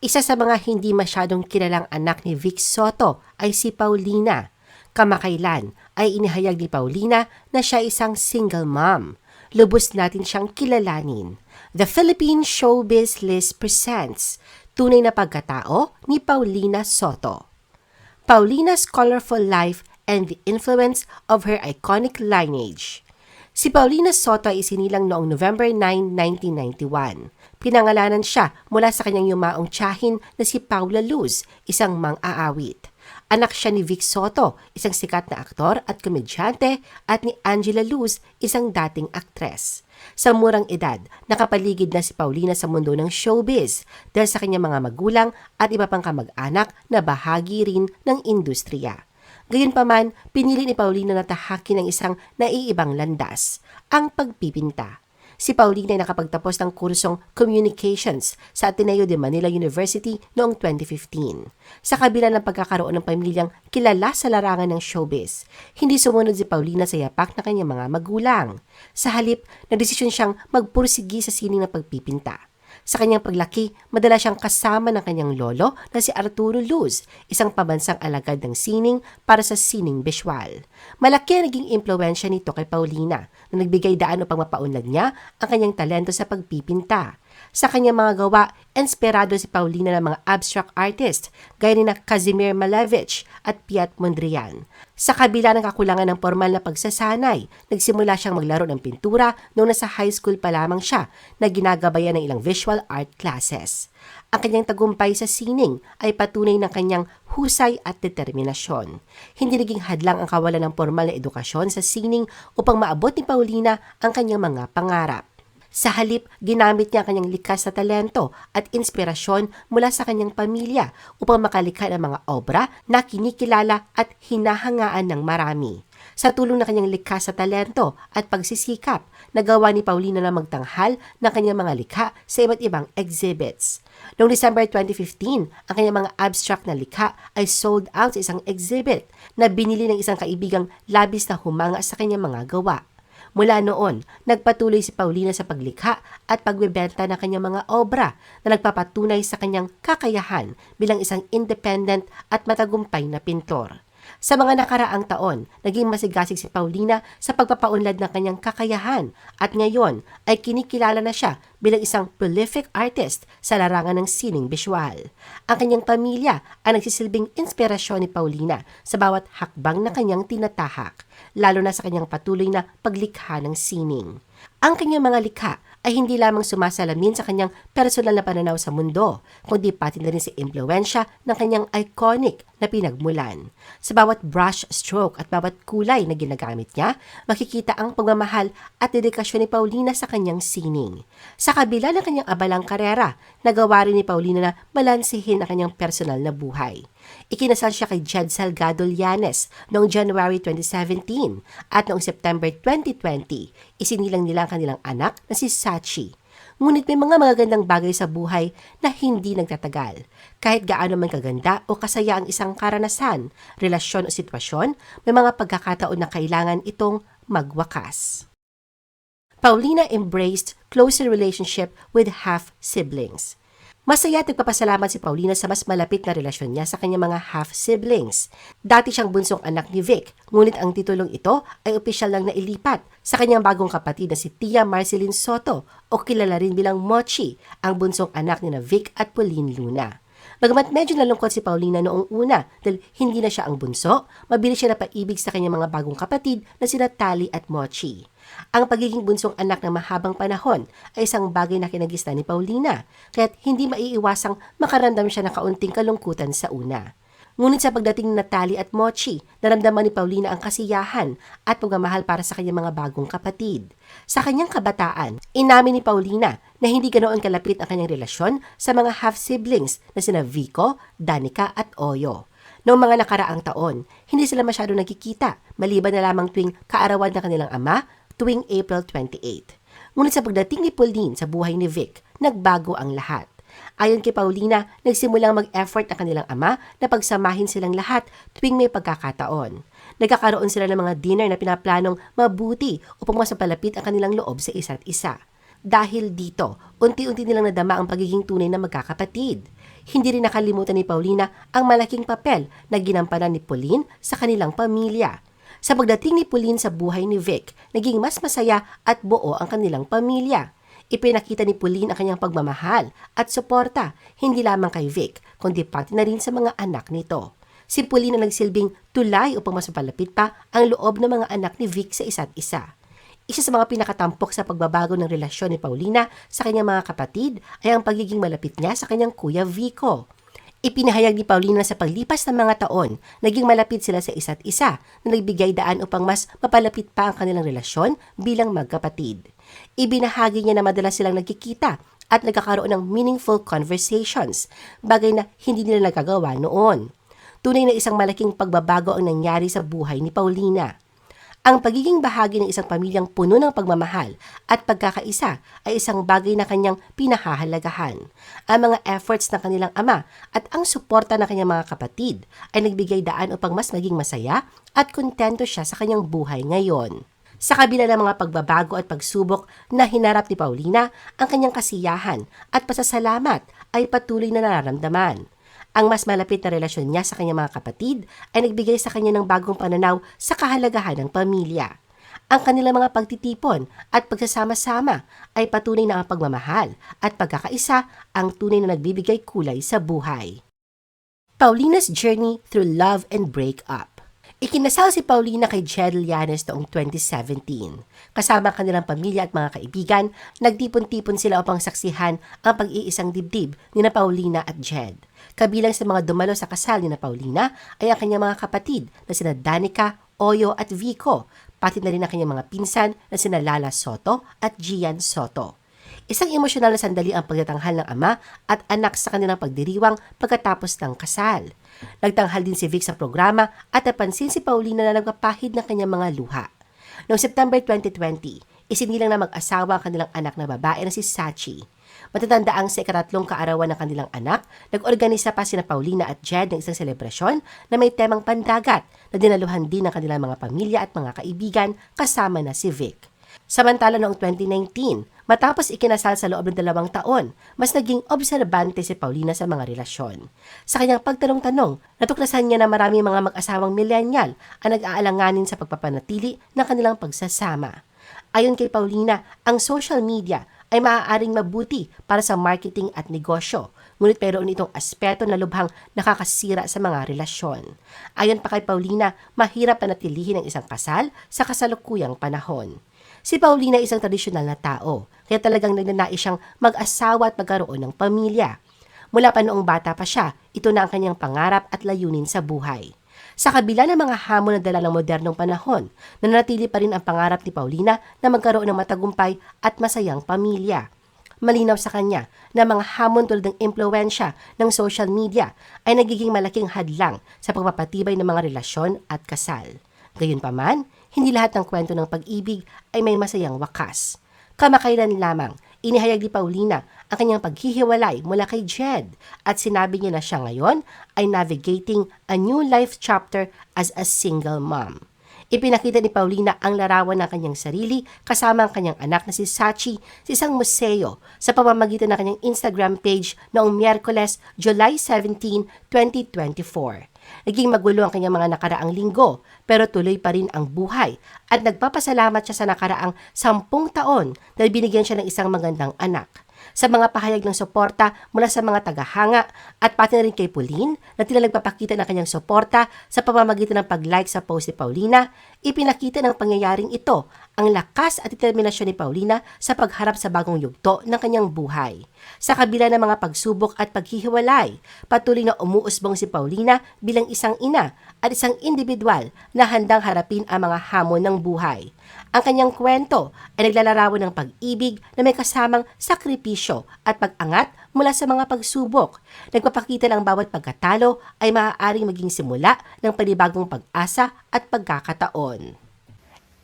Isa sa mga hindi masyadong kilalang anak ni Vic Soto ay si Paulina. Kamakailan ay inihayag ni Paulina na siya isang single mom. Lubos natin siyang kilalanin. The Philippine Showbiz List presents Tunay na Pagkatao ni Paulina Soto. Paulina's colorful life and the influence of her iconic lineage. Si Paulina Soto ay isinilang noong November 9, 1991. Pinangalanan siya mula sa kanyang yumaong tiyahin na si Paula Luz, isang mang-aawit. Anak siya ni Vic Soto, isang sikat na aktor at komedyante, at ni Angela Luz, isang dating aktres. Sa murang edad, nakapaligid na si Paulina sa mundo ng showbiz dahil sa kanyang mga magulang at iba pang kamag-anak na bahagi rin ng industriya. Gayunpaman, pinili ni Paulina na tahakin ng isang naiibang landas, ang pagpipinta. Si Paulina ay nakapagtapos ng kursong Communications sa Ateneo de Manila University noong 2015. Sa kabila ng pagkakaroon ng pamilyang kilala sa larangan ng showbiz, hindi sumunod si Paulina sa yapak ng kanyang mga magulang. Sa halip, nagdesisyon siyang magpursigi sa sining ng pagpipinta. Sa kanyang paglaki, madalas siyang kasama ng kanyang lolo na si Arturo Luz, isang pambansang alagad ng sining para sa sining visual. Malaki ang naging impluensya nito kay Paulina na nagbigay daan upang mapaunlad niya ang kanyang talento sa pagpipinta. Sa kanyang mga gawa, inspirado si Paulina ng mga abstract artist gaya ni Kazimir Malevich at Piat Mondrian. Sa kabila ng kakulangan ng formal na pagsasanay, nagsimula siyang maglaro ng pintura noong nasa high school pa lamang siya na ginagabayan ng ilang visual art classes. Ang kanyang tagumpay sa sining ay patunay ng kanyang husay at determinasyon. Hindi naging hadlang ang kawalan ng formal na edukasyon sa sining upang maabot ni Paulina ang kanyang mga pangarap. Sa halip, ginamit niya ang kanyang likas na talento at inspirasyon mula sa kanyang pamilya upang makalikha ng mga obra na kinikilala at hinahangaan ng marami. Sa tulong ng kanyang likas sa talento at pagsisikap, nagawa ni Paulina na magtanghal ng kanyang mga likha sa iba't ibang exhibits. Noong December 2015, ang kanyang mga abstract na likha ay sold out sa isang exhibit na binili ng isang kaibigang labis na humanga sa kanyang mga gawa. Mula noon, nagpatuloy si Paulina sa paglikha at pagbebenta ng kanyang mga obra na nagpapatunay sa kanyang kakayahan bilang isang independent at matagumpay na pintor. Sa mga nakaraang taon, naging masigasig si Paulina sa pagpapaunlad ng kanyang kakayahan at ngayon ay kinikilala na siya bilang isang prolific artist sa larangan ng sining visual. Ang kanyang pamilya ang nagsisilbing inspirasyon ni Paulina sa bawat hakbang na kanyang tinatahak, lalo na sa kanyang patuloy na paglikha ng sining. Ang kanyang mga likha ay hindi lamang sumasalamin sa kanyang personal na pananaw sa mundo, kundi pati na rin sa impluensya ng kanyang iconic na pinagmulan. Sa bawat brush stroke at bawat kulay na ginagamit niya, makikita ang pagmamahal at dedikasyon ni Paulina sa kanyang sining. Sa kabila ng kanyang abalang karera, nagawa rin ni Paulina na balansehin ang kanyang personal na buhay. Ikinasal siya kay Jed Salgado Llanes noong January 2017 at noong September 2020, isinilang nila ang kanilang anak na si Sachi. Ngunit may mga magagandang bagay sa buhay na hindi nagtatagal. Kahit gaano man kaganda o kasaya ang isang karanasan, relasyon o sitwasyon, may mga pagkakataon na kailangan itong magwakas. Paulina embraced closer relationship with half-siblings. Masaya at nagpapasalamat si Paulina sa mas malapit na relasyon niya sa kanyang mga half-siblings. Dati siyang bunsong anak ni Vic, ngunit ang titulong ito ay opisyal lang nailipat sa kanyang bagong kapatid na si Tia Marceline Soto o kilala rin bilang Mochi, ang bunsong anak ni na Vic at Pauline Luna. Bagamat medyo nalungkot si Paulina noong una dahil hindi na siya ang bunso, mabilis siya napaibig sa kanyang mga bagong kapatid na sina Tali at Mochi. Ang pagiging bunsong anak ng mahabang panahon ay isang bagay na kinagisnan ni Paulina, kaya't hindi maiiwasang makarandam siya ng kaunting kalungkutan sa una. Ngunit sa pagdating ni Natali at Mochi, naramdaman ni Paulina ang kasiyahan at pagmamahal para sa kanyang mga bagong kapatid. Sa kanyang kabataan, inamin ni Paulina na hindi ganoon kalapit ang kanyang relasyon sa mga half-siblings na sina Vico, Danica at Oyo. Noong mga nakaraang taon, hindi sila masyado nagkikita, maliban na lamang tuwing kaarawan ng kanilang ama tuwing April 28. Ngunit sa pagdating ni Pauline sa buhay ni Vic, nagbago ang lahat. Ayon kay Paulina, nagsimulang mag-effort ang kanilang ama na pagsamahin silang lahat tuwing may pagkakataon. Nagkakaroon sila ng mga dinner na pinaplanong mabuti upang masapalapit ang kanilang loob sa isa't isa. Dahil dito, unti-unti nilang nadama ang pagiging tunay na magkakapatid. hindi rin nakalimutan ni Paulina ang malaking papel na ginampanan ni Pauline sa kanilang pamilya. Sa pagdating ni Pauline sa buhay ni Vic, naging mas masaya at buo ang kanilang pamilya. Ipinakita ni Pauline ang kanyang pagmamahal at suporta hindi lamang kay Vic, kundi pati na rin sa mga anak nito. Si Pauline ang nagsilbing tulay upang mas mapalapit pa ang loob ng mga anak ni Vic sa isa't isa. Isa sa mga pinakatampok sa pagbabago ng relasyon ni Paulina sa kanyang mga kapatid ay ang pagiging malapit niya sa kanyang kuya Vico. Ipinahayag ni Paulina sa paglipas ng mga taon, naging malapit sila sa isa't isa na nagbigay daan upang mas mapalapit pa ang kanilang relasyon bilang magkapatid. Ibinahagi niya na madalas silang nagkikita at nagkakaroon ng meaningful conversations, bagay na hindi nila nagagawa noon. Tunay na isang malaking pagbabago ang nangyari sa buhay ni Paulina. Ang pagiging bahagi ng isang pamilyang puno ng pagmamahal at pagkakaisa ay isang bagay na kanyang pinahahalagahan. Ang mga efforts ng kanilang ama at ang suporta ng kanyang mga kapatid ay nagbigay daan upang mas maging masaya at kontento siya sa kanyang buhay ngayon. Sa kabila ng mga pagbabago at pagsubok na hinarap ni Paulina, ang kanyang kasiyahan at pasasalamat ay patuloy na nararamdaman. Ang mas malapit na relasyon niya sa kanyang mga kapatid ay nagbigay sa kanya ng bagong pananaw sa kahalagahan ng pamilya. Ang kanilang mga pagtitipon at pagsasama-sama ay patunay na ang pagmamahal at pagkakaisa ang tunay na nagbibigay kulay sa buhay. Paulina's Journey Through Love and Breakup Ikinasal si Paulina kay Jed Llanes noong 2017. Kasama ang kanilang pamilya at mga kaibigan, nagtipon-tipon sila upang saksihan ang pag-iisang dibdib ni na Paulina at Jed. Kabilang sa mga dumalo sa kasal ni na Paulina ay ang kanyang mga kapatid na sina Danica, Oyo at Vico, pati na rin ang kanyang mga pinsan na sina Lala Soto at Gian Soto. Isang emosyonal na sandali ang pagtatanghal ng ama at anak sa kanilang pagdiriwang pagkatapos ng kasal. Nagtanghal din si Vic sa programa at napansin si Paulina na nagpapahid ng kanyang mga luha. Noong September 2020, isinilang na mag-asawa ang kanilang anak na babae na si Sachi. Matatanda ang sa ikatatlong kaarawan ng kanilang anak, nag-organisa pa sina Paulina at Jed ng isang selebrasyon na may temang pandagat na dinaluhan din ng kanilang mga pamilya at mga kaibigan kasama na si Vic. Samantala noong 2019, matapos ikinasal sa loob ng dalawang taon, mas naging obserbante si Paulina sa mga relasyon. Sa kanyang pagtanong-tanong, natuklasan niya na maraming mga mag-asawang millennial ang nag-aalanganin sa pagpapanatili ng kanilang pagsasama. Ayon kay Paulina, ang social media ay maaaring mabuti para sa marketing at negosyo, ngunit mayroon itong aspeto na lubhang nakakasira sa mga relasyon. Ayon pa kay Paulina, mahirap panatilihin ang isang kasal sa kasalukuyang panahon. Si Paulina ay isang tradisyonal na tao, kaya talagang nagnanais siyang mag-asawa at magkaroon ng pamilya. Mula pa noong bata pa siya, ito na ang kanyang pangarap at layunin sa buhay. Sa kabila ng mga hamon na dala ng modernong panahon, nanatili pa rin ang pangarap ni Paulina na magkaroon ng matagumpay at masayang pamilya. Malinaw sa kanya na mga hamon tulad ng impluensya ng social media ay nagiging malaking hadlang sa pagpapatibay ng mga relasyon at kasal. Gayunpaman, hindi lahat ng kwento ng pag-ibig ay may masayang wakas. Kamakailan lamang, inihayag ni Paulina ang kanyang paghihiwalay mula kay Jed at sinabi niya na siya ngayon ay navigating a new life chapter as a single mom. Ipinakita ni Paulina ang larawan ng kanyang sarili kasama ang kanyang anak na si Sachi sa isang museo sa pamamagitan ng kanyang Instagram page noong Miyerkules, July 17, 2024. Naging magulo ang kanyang mga nakaraang linggo, pero tuloy pa rin ang buhay at nagpapasalamat siya sa nakaraang sampung taon dahil binigyan siya ng isang magandang anak. Sa mga pahayag ng suporta mula sa mga tagahanga at pati na rin kay Pauline na tila nagpapakita ng kanyang suporta sa pamamagitan ng pag-like sa post ni Paulina, ipinakita ng pangyayaring ito ang lakas at determinasyon ni Paulina sa pagharap sa bagong yugto ng kanyang buhay. Sa kabila ng mga pagsubok at paghihiwalay, patuloy na umuusbong si Paulina bilang isang ina at isang individual na handang harapin ang mga hamon ng buhay. Ang kanyang kwento ay naglalarawan ng pag-ibig na may kasamang sakripisyo at pag-angat mula sa mga pagsubok. Nagpapakita ng bawat pagkatalo ay maaaring maging simula ng panibagong pag-asa at pagkakataon.